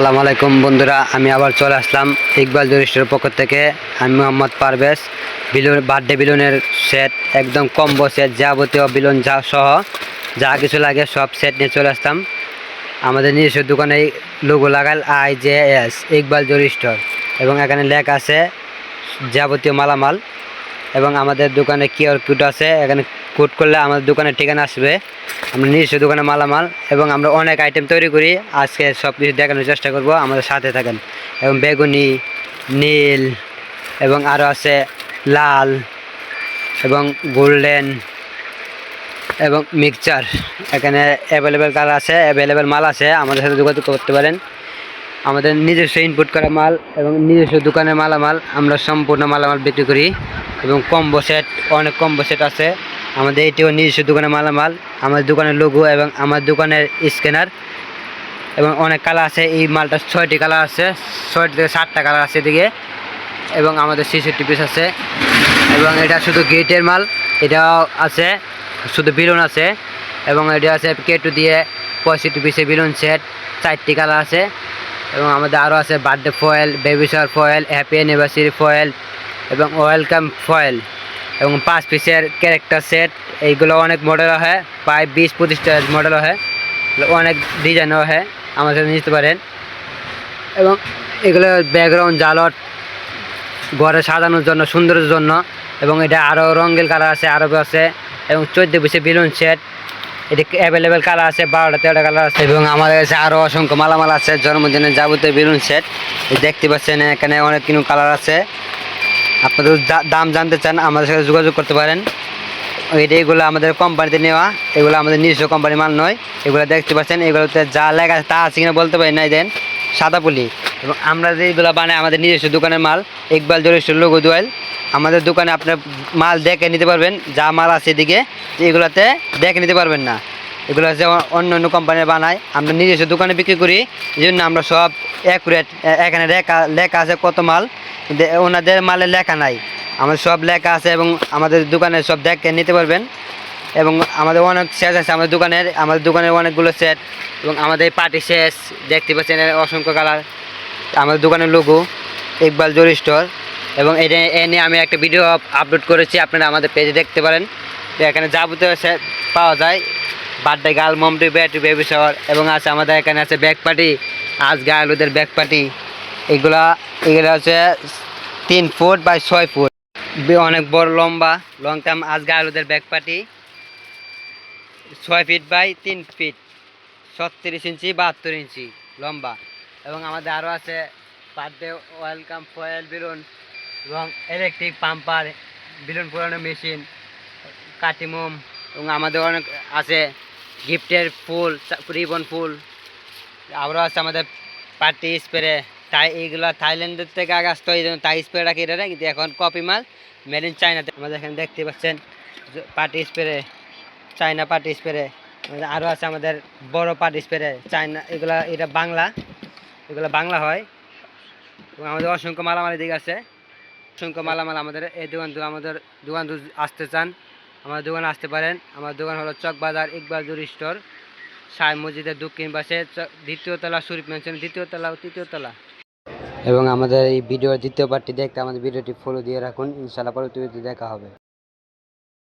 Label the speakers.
Speaker 1: সালাম আলাইকুম বন্ধুরা, আমি আবার চলে আসলাম ইকবাল জুরিস্টের পক্ষ থেকে। আমি মোহাম্মদ পারভেজ, বিলুন, বার্থডে বিলুনের সেট, একদম কম্বো সেট, যাবতীয় বিলুন যা সহ, যা কিছু লাগে সব সেট নিয়ে চলে আসতাম আমাদের নিজস্ব দোকানে লোগো লাগাল আই জে এস, ইকবাল জুরিস্টর এবং এখানে লেখা আছে যাবতীয় মালামাল, এবং আমাদের দোকানে কিউআর কোড আছে, এখানে কোড করলে আমাদের দোকানের ঠিকানা আসবে। আমরা নিজস্ব দোকানে মালামাল এবং আমরা অনেক আইটেম তৈরি করি। আজকে সব কিছু দেখানোর চেষ্টা করব। আমাদের সাথে থাকেন। এবং বেগুনি, নীল এবং আরও আছে লাল এবং গোল্ডেন এবং মিক্সচার। এখানে অ্যাভেলেবেল কালার আছে অ্যাভেলেবেল মাল আছে। আমাদের সাথে যোগাযোগ করতে পারেন। আমাদের নিজস্ব ইনপুট করা মাল এবং নিজস্ব দোকানের মালামাল আমরা সম্পূর্ণ মালামাল বিক্রি করি। এবং কম্বো সেট অনেক কম্বো সেট আছে। আমাদের এটিও নিজস্ব দোকানের মালামাল, আমাদের দোকানের লোগো এবং আমার দোকানের স্ক্যানার এবং অনেক কালার আছে। এই মালটা ছয়টি কালার আছে, ছয়টি থেকে সাতটা কালার আছে এদিকে এবং আমাদের ছেষট্টি পিস আছে এবং এটা শুধু গেটের মাল, এটাও আছে, শুধু বিলুন আছে এবং এটা আছে কেটু দিয়ে পঁয়ষট্টি পিসের বিলুন সেট চারটি কালার আছে এবং আমাদের আরও আছে birthday foil baby shower foil happy anniversary foil এবং ওয়েলকাম ফয়েল এবং পাঁচ পিসের ক্যারেক্টার সেট এইগুলো অনেক মডেল হয়, প্রায় বিশ পঁচিশটা মডেল হয়, অনেক ডিজাইনও হয়, আমার নিতে পারেন। এবং এগুলো ব্যাকগ্রাউন্ড জালট ঘরে সাজানোর জন্য, সৌন্দর্যের জন্য, এবং এটা আরও রঙের কালার আছে আরও আছে, এবং চোদ্দ পিসে বেলুন সেট এটি অ্যাভেলেবেল কালার আছে, বারোটা, তেরোটা কালার আছে, এবং আমাদের কাছে আরও অসংখ্য মালামাল আছে, জন্মদিনের যাবতীয় বেলুন সেট দেখতে পাচ্ছেন, এখানে অনেক কিছু কালার আছে। আপনাদের দাম জানতে চান, আমাদের সাথে যোগাযোগ করতে পারেন। এটা এগুলো আমাদের কোম্পানিতে নেওয়া, এগুলো আমাদের নিজস্ব কোম্পানি মাল নয়। এগুলো দেখতে পাচ্ছেন, এগুলোতে যা লেখা তা আছে কিনা বলতে পারি না দেন, সাদা পুলি। এবং আমরা যেগুলো বানাই, আমাদের নিজস্ব দোকানের মাল, ইকবাল জলিস্ট লোগো দোয়েল। আমাদের দোকানে আপনার মাল দেখে নিতে পারবেন, যা মাল আছে এদিকে, এগুলোতে দেখে নিতে পারবেন না। এগুলো হচ্ছে অন্য অন্য কোম্পানির বানায়, আমরা নিজস্ব দোকানে বিক্রি করি, এই জন্য আমরা সব অ্যাকুরেট এখানে লেখা লেখা আছে কত মাল ওনাদের মালে লেখা নাই। আমাদের সব লেখা আছে এবং আমাদের দোকানে সব দেখে নিতে পারবেন। এবং আমাদের অনেক শেষ আছে আমাদের দোকানের আমাদের দোকানের অনেকগুলো সেট এবং আমাদের পার্টি শেষ, দেখতে পাচ্ছেন অসংখ্য কালার, আমাদের দোকানের লোগো ইকবাল জরি স্টোর, এবং এটা এ নিয়ে আমি একটা ভিডিও আপলোড করেছি, আপনারা আমাদের পেজে দেখতে পারেন। এখানে যাবতীয় সেট পাওয়া যায়। বার্থডে গার্ল মমটি ব্যাটি বেবি শাওয়ার এবং আছে আমাদের এখানে আছে ব্যাগ পার্টি আজ গার্লদের ব্যাগ পার্টি এগুলা, এগুলো হচ্ছে তিন ফুট বাই ছয় ফুট অনেক বড় লম্বা লং টার্ম আজগা আলুদের ব্যাগ পার্টি ছয় ফিট বাই তিন ফিট ছত্রিশ ইঞ্চি, বাহাত্তর ইঞ্চি লম্বা। এবং আমাদের আরও আছে বার্থডে ওয়েলকাম ফয়েল বেলুন এবং ইলেকট্রিক পাম্পার বেলুন পুরানো মেশিন কাটিমোম, এবং আমাদের অনেক আছে গিফটের ফুল রিবন ফুল। আরও আছে আমাদের পার্টি স্প্রে। তাই এইগুলো থাইল্যান্ডের থেকে আগে আসতো এই জন্য তাই স্প্রেটা কেটে নেয়। কিন্তু এখন কপি মাল মেড ইন চায়নাতে। আমাদের এখানে দেখতে পাচ্ছেন party spray, China party spray. আরও আছে আমাদের বড় পার্টি স্প্রে, চায়না, এগুলো, এটা বাংলা, এগুলো বাংলা হয়। আমাদের অসংখ্য মালামাল দিকে আছে। অসংখ্য মালামাল আমাদের এই দোকান আমাদের দোকান আসতে চান। আমার দোকানে আসতে পারেন। আমার দোকান হলো চকবাজার ইকবাল জুরি স্টোর। সাই মসজিদের দক্ষিণ পাশে দ্বিতীয়তলা দ্বিতীয় তলা শরীফ মেনশন দ্বিতীয় তলা ও এবং আমাদের এই ভিডিওর দ্বিতীয় পার্টটি দেখতে আমাদের ভিডিওটি ফলো দিয়ে রাখুন। ইনশাআল্লাহ পরবর্তী দেখা হবে।